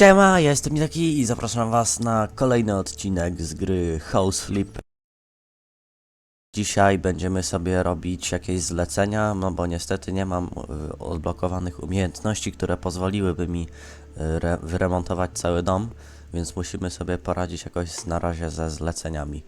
Siema, ja jestem taki i zapraszam was na kolejny odcinek z gry House Flip. Dzisiaj będziemy sobie robić jakieś zlecenia, no bo niestety nie mam y, odblokowanych umiejętności, które pozwoliłyby mi y, re wyremontować cały dom, więc musimy sobie poradzić jakoś na razie ze zleceniami.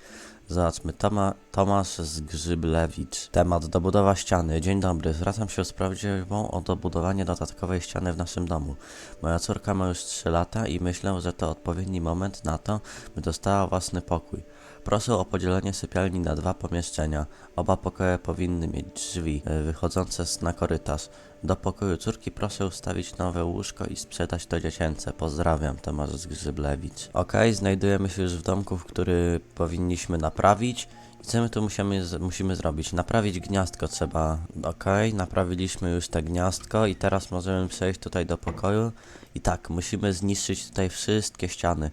Zobaczmy, Toma, Tomasz Zgrzyblewicz. Temat dobudowa ściany. Dzień dobry, zwracam się z prośbą o dobudowanie dodatkowej ściany w naszym domu. Moja córka ma już 3 lata i myślę, że to odpowiedni moment na to, by dostała własny pokój. Proszę o podzielenie sypialni na dwa pomieszczenia. Oba pokoje powinny mieć drzwi e, wychodzące na korytarz. Do pokoju córki proszę ustawić nowe łóżko i sprzedać to dziecięce. Pozdrawiam, Tomasz Zgrzyblewicz. Okej, znajdujemy się już w domku, który powinniśmy naprawić. I co my tu musimy, musimy zrobić? Naprawić gniazdko trzeba. Okej, naprawiliśmy już te gniazdko i teraz możemy przejść tutaj do pokoju. I tak, musimy zniszczyć tutaj wszystkie ściany.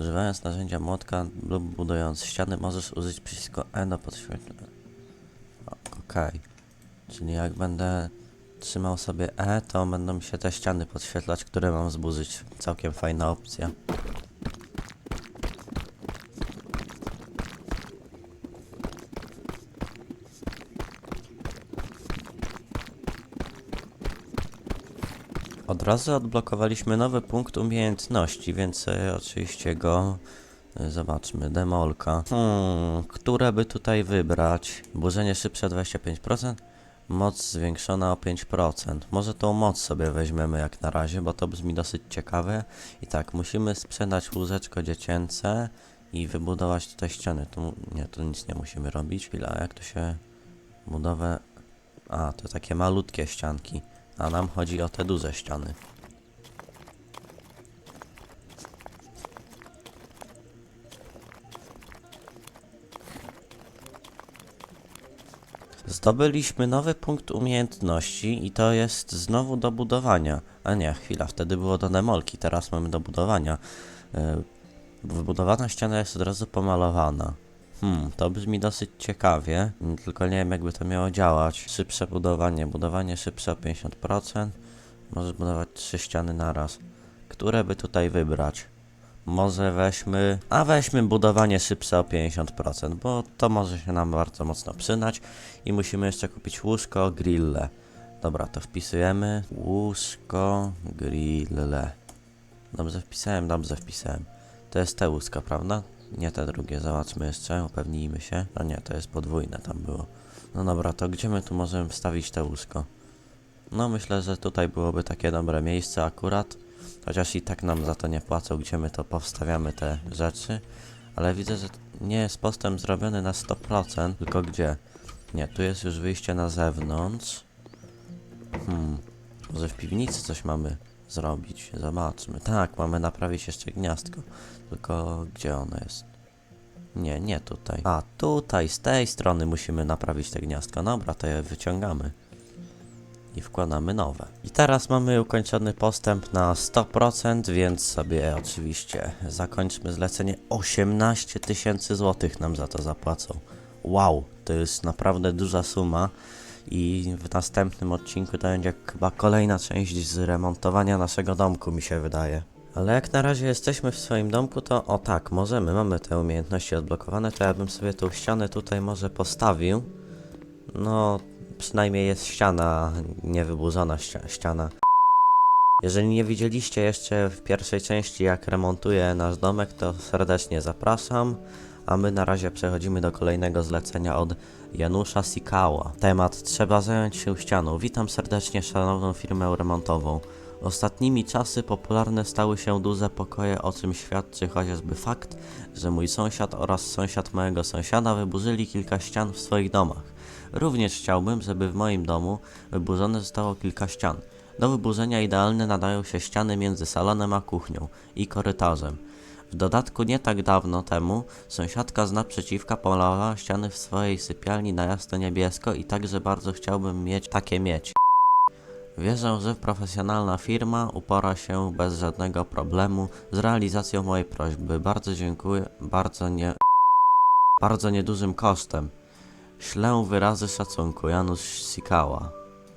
Używając narzędzia młotka lub budując ściany możesz użyć przycisku E do podświetlenia. Okej. Czyli jak będę trzymał sobie E, to będą mi się te ściany podświetlać, które mam zburzyć. Całkiem fajna opcja. Od razu odblokowaliśmy nowy punkt umiejętności, więc e, oczywiście go e, zobaczmy. Demolka. Hmm, które by tutaj wybrać? Burzenie szybsze 25%, moc zwiększona o 5%. Może tą moc sobie weźmiemy jak na razie, bo to brzmi dosyć ciekawe. I tak, musimy sprzedać łóżeczko dziecięce i wybudować tutaj ściany. Tu, nie, tu nic nie musimy robić. Chwila, jak to się budowę... A, to takie malutkie ścianki. A nam chodzi o te duże ściany. Zdobyliśmy nowy punkt umiejętności i to jest znowu do budowania. A nie, chwila, wtedy było do demolki, teraz mamy do budowania. Yy, wybudowana ściana jest od razu pomalowana. Hmm, to brzmi dosyć ciekawie, tylko nie wiem jakby to miało działać. Szybsze budowanie, budowanie szybsze o 50%. Możesz budować trzy ściany naraz. Które by tutaj wybrać? Może weźmy... A weźmy budowanie szybsze o 50%, bo to może się nam bardzo mocno przydać. I musimy jeszcze kupić łóżko, grille. Dobra, to wpisujemy. Łóżko, grille. Dobrze wpisałem, dobrze wpisałem. To jest te łóżka, prawda? Nie te drugie, zobaczmy jeszcze, upewnijmy się. A nie, to jest podwójne tam było. No dobra, to gdzie my tu możemy wstawić te łóżko? No myślę, że tutaj byłoby takie dobre miejsce akurat. Chociaż i tak nam za to nie płacą, gdzie my to powstawiamy te rzeczy. Ale widzę, że nie jest postęp zrobiony na 100%, tylko gdzie? Nie, tu jest już wyjście na zewnątrz. Hmm, może w piwnicy coś mamy zrobić? Zobaczmy. Tak, mamy naprawić jeszcze gniazdko. Tylko gdzie ono jest? Nie, nie tutaj. A, tutaj, z tej strony musimy naprawić te gniazdko. Dobra, to je wyciągamy. I wkładamy nowe. I teraz mamy ukończony postęp na 100%, więc sobie oczywiście zakończmy zlecenie. 18 tysięcy złotych nam za to zapłacą. Wow, to jest naprawdę duża suma. I w następnym odcinku to będzie chyba kolejna część z remontowania naszego domku, mi się wydaje. Ale jak na razie jesteśmy w swoim domku, to o tak, możemy, mamy te umiejętności odblokowane, to ja bym sobie tą ścianę tutaj może postawił. No, przynajmniej jest ściana, niewyburzona ścia ściana. Jeżeli nie widzieliście jeszcze w pierwszej części jak remontuję nasz domek, to serdecznie zapraszam. A my na razie przechodzimy do kolejnego zlecenia od Janusza Sikała. Temat trzeba zająć się ścianą. Witam serdecznie szanowną firmę remontową. Ostatnimi czasy popularne stały się duże pokoje, o czym świadczy chociażby fakt, że mój sąsiad oraz sąsiad mojego sąsiada wyburzyli kilka ścian w swoich domach. Również chciałbym, żeby w moim domu wyburzone zostało kilka ścian. Do wyburzenia idealne nadają się ściany między salonem a kuchnią i korytarzem. W dodatku nie tak dawno temu sąsiadka z naprzeciwka pomalowała ściany w swojej sypialni na jasno niebiesko i także bardzo chciałbym mieć takie mieć. Wierzę, że profesjonalna firma upora się bez żadnego problemu z realizacją mojej prośby. Bardzo dziękuję, bardzo nie... bardzo niedużym kosztem. Ślę wyrazy szacunku, Janusz Sikała.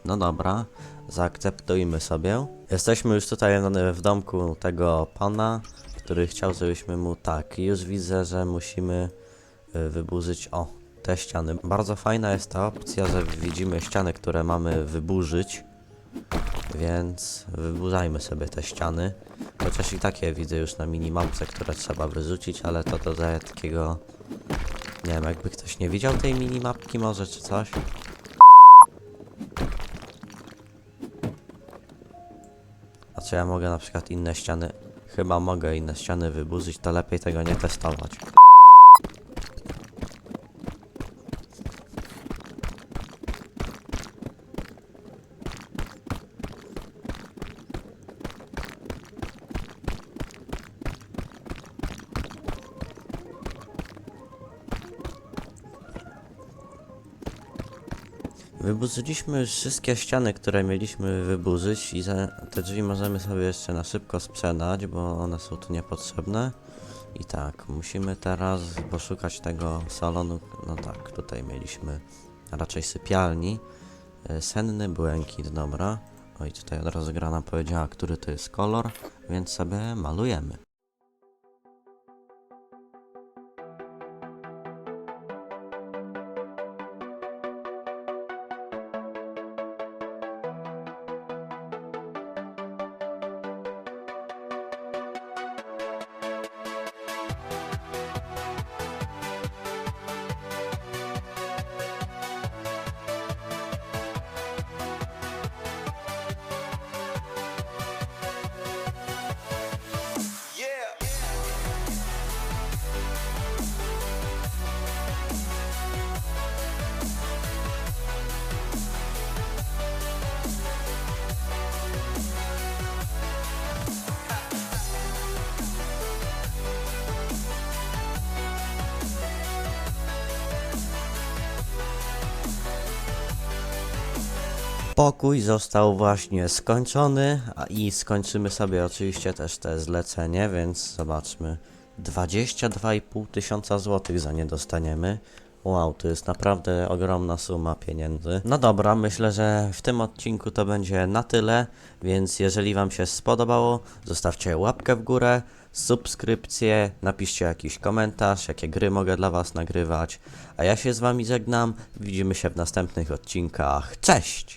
No dobra, zaakceptujmy sobie. Jesteśmy już tutaj w domku tego pana, który chciał, żebyśmy mu tak. Już widzę, że musimy y, wyburzyć. O, te ściany. Bardzo fajna jest ta opcja, że widzimy ściany, które mamy wyburzyć. Więc wyburzajmy sobie te ściany. Chociaż i takie widzę już na minimapce, które trzeba wyrzucić, ale to dodaje takiego. Nie wiem, jakby ktoś nie widział tej minimapki może czy coś. A ja mogę na przykład inne ściany. Chyba mogę inne ściany wyburzyć, to lepiej tego nie testować. Wyburzyliśmy wszystkie ściany, które mieliśmy wyburzyć i za te drzwi możemy sobie jeszcze na szybko sprzedać, bo one są tu niepotrzebne. I tak, musimy teraz poszukać tego salonu, no tak, tutaj mieliśmy raczej sypialni. E, Senny błękit, dobra. Oj, tutaj od razu gra nam powiedziała, który to jest kolor, więc sobie malujemy. Pokój został właśnie skończony, a i skończymy sobie oczywiście też te zlecenie, więc zobaczmy. 22,5 tysiąca złotych za nie dostaniemy. Wow, to jest naprawdę ogromna suma pieniędzy. No dobra, myślę, że w tym odcinku to będzie na tyle, więc jeżeli Wam się spodobało, zostawcie łapkę w górę, subskrypcję, napiszcie jakiś komentarz, jakie gry mogę dla Was nagrywać. A ja się z Wami żegnam, widzimy się w następnych odcinkach. Cześć!